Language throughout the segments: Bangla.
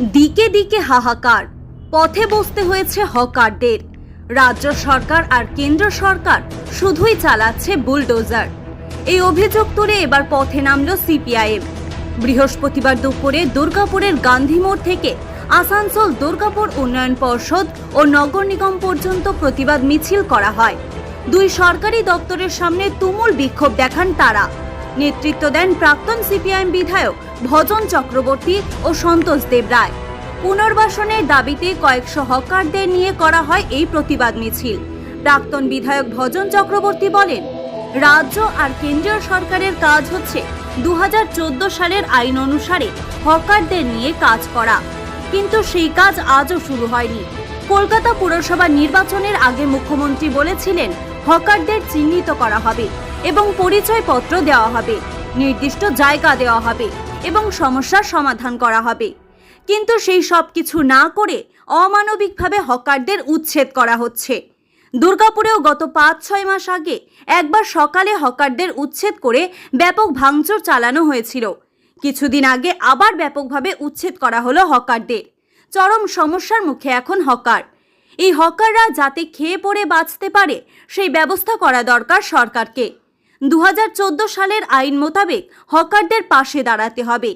দিকে দিকে হাহাকার, পথে বসতে হয়েছে হকারদের। রাজ্য সরকার আর কেন্দ্র সরকার শুধুই চালাচ্ছে বুলডোজার। এই অভিযোগ তুলে এবার পথে নামল সিপিআইএম। বৃহস্পতিবার দুপুরে দুর্গাপুরের গান্ধী মোড় থেকে আসানসোল দুর্গাপুর উন্নয়ন পর্ষদ ও নগর নিগম পর্যন্ত প্রতিবাদ মিছিল করা হয়। দুই সরকারি দপ্তরের সামনে তুমুল বিক্ষোভ দেখান তারা। নেতৃত্ব দেন প্রাক্তন সিপিআইএম বিধায়ক ভজন চক্রবর্তী ও সন্তোষ দেব রায়। পুনর্বাসনের দাবিতে কয়েকশো হকারদের নিয়ে করা হয় এই প্রতিবাদ মিছিল। প্রাক্তন বিধায়ক ভজন চক্রবর্তী বলেন, রাজ্য আর কেন্দ্রীয় সরকারের কাজ হচ্ছে দু হাজার চোদ্দ সালের আইন অনুসারে হকারদের নিয়ে কাজ করা। কিন্তু সেই কাজ আজও শুরু হয়নি। কলকাতা পুরসভা নির্বাচনের আগে মুখ্যমন্ত্রী বলেছিলেন, হকারদের চিহ্নিত করা হবে এবং পরিচয়পত্র দেওয়া হবে, নির্দিষ্ট জায়গা দেওয়া হবে। এবং সমস্যার সমাধান করা হবে। কিন্তু সেই সব কিছু না করে অমানবিকভাবে হকারদের উচ্ছেদ করা হচ্ছে। দুর্গাপুরেও গত পাঁচ, ছয় মাস আগে একবার সকালে হকারদের উচ্ছেদ করে ব্যাপক ভাঙচুর চালানো হয়েছিল। কিছুদিন আগে আবার ব্যাপকভাবে উচ্ছেদ করা হলো হকারদের। চরম সমস্যার মুখে এখন হকার। এই হকাররা যাতে খেয়ে পড়ে বাঁচতে পারে, সেই ব্যবস্থা করা দরকার সরকারকে। দু হাজার চোদ্দ সালের আইন মোতাবেক হকারদের পাশে দাঁড়াতে হবে।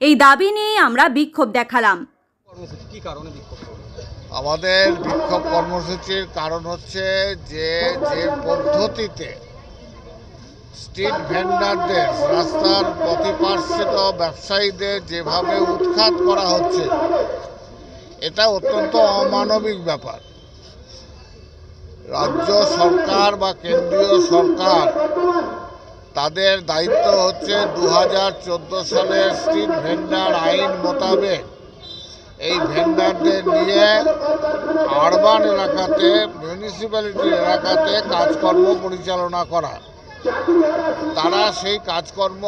এই দাবি নিয়ে আমরা বিক্ষোভ দেখালাম। কর্মসূচি কি কারণে বিক্ষোভ করবেন আমাদের বিক্ষোভ কর্মসূচির কারণ হচ্ছে যে যে পদ্ধতিতে স্ট্রিট ভেন্ডারদের রাস্তার প্রতিপার্শ্বিত ব্যবসায়ীদের যেভাবে উৎখাত করা হচ্ছে এটা অত্যন্ত অমানবিক ব্যাপার। রাজ্য সরকার বা কেন্দ্রীয় সরকার, তাদের দায়িত্ব হচ্ছে দু হাজার চোদ্দ সালের স্ট্রিট ভেন্ডার আইন মোতাবেক। এই ভেন্ডারদের নিয়ে আরবান এলাকাতে মিউনিসিপ্যালিটি এলাকাতে কাজকর্ম পরিচালনা করা। তারা সেই কাজকর্ম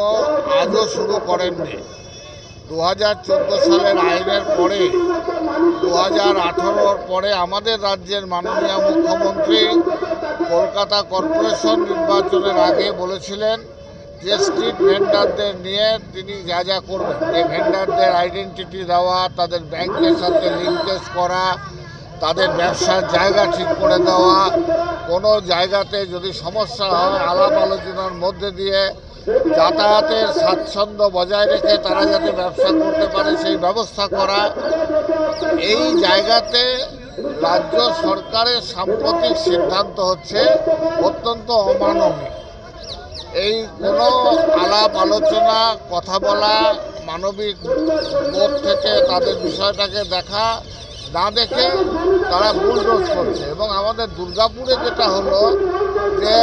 আজও শুরু করেননি। দু হাজার চোদ্দ সালের আইনের পরে দু হাজার পরে আমাদের রাজ্যের মাননীয় মুখ্যমন্ত্রী কলকাতা কর্পোরেশন নির্বাচনের আগে বলেছিলেন যে স্ট্রিট ভেন্ডারদের নিয়ে তিনি যা যা করবেন। যে ভেন্ডারদের আইডেন্টিটি দেওয়া, তাদের ব্যাংকের সাথে লিঙ্কেজ করা, তাদের ব্যবসার জায়গা ঠিক করে দেওয়া, কোনো জায়গাতে যদি সমস্যা হয় আলাপ আলোচনার মধ্যে দিয়ে যাতায়াতের স্বাচ্ছন্দ্য বজায় রেখে তারা যাতে ব্যবসা করতে পারে, সেই ব্যবস্থা করা। এই জায়গাতে রাজ্য সরকারের সাম্প্রতিক সিদ্ধান্ত হচ্ছে অত্যন্ত অমানবিক এই কোনো আলাপ আলোচনা, কথা বলা, মানবিক বোধ থেকে তাদের বিষয়টাকে দেখা না দেখে তারা বুলডোজ করছে। এবং আমাদের দুর্গাপুরে যেটা হলো যে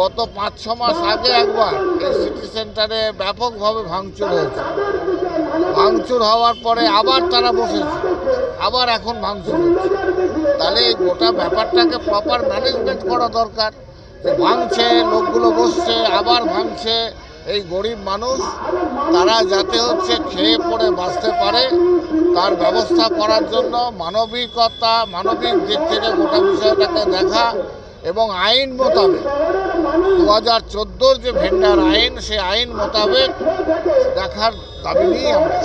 গত পাঁচ ছ মাস আগে একবার এই সিটি সেন্টারে ব্যাপকভাবে ভাঙচুর হয়েছে। ভাঙচুর হওয়ার পরে আবার তারা বসেছে, আবার এখন ভাঙচুর হচ্ছে। তাহলে এই গোটা ব্যাপারটাকে প্রপার ম্যানেজমেন্ট করা দরকার ভাঙছে, লোকগুলো বসছে, আবার ভাঙছে। এই গরিব মানুষ, তারা যাতে হচ্ছে খেয়ে পড়ে বাঁচতে পারে, তার ব্যবস্থা করার জন্য মানবিকতা, মানবিক দিক থেকে গোটা বিষয়টাকে দেখা এবং আইন মোতাবেক দু হাজার চোদ্দোর যে ভেন্ডার আইন সে আইন মোতাবেক দেখার দাবি নিয়ে আমরা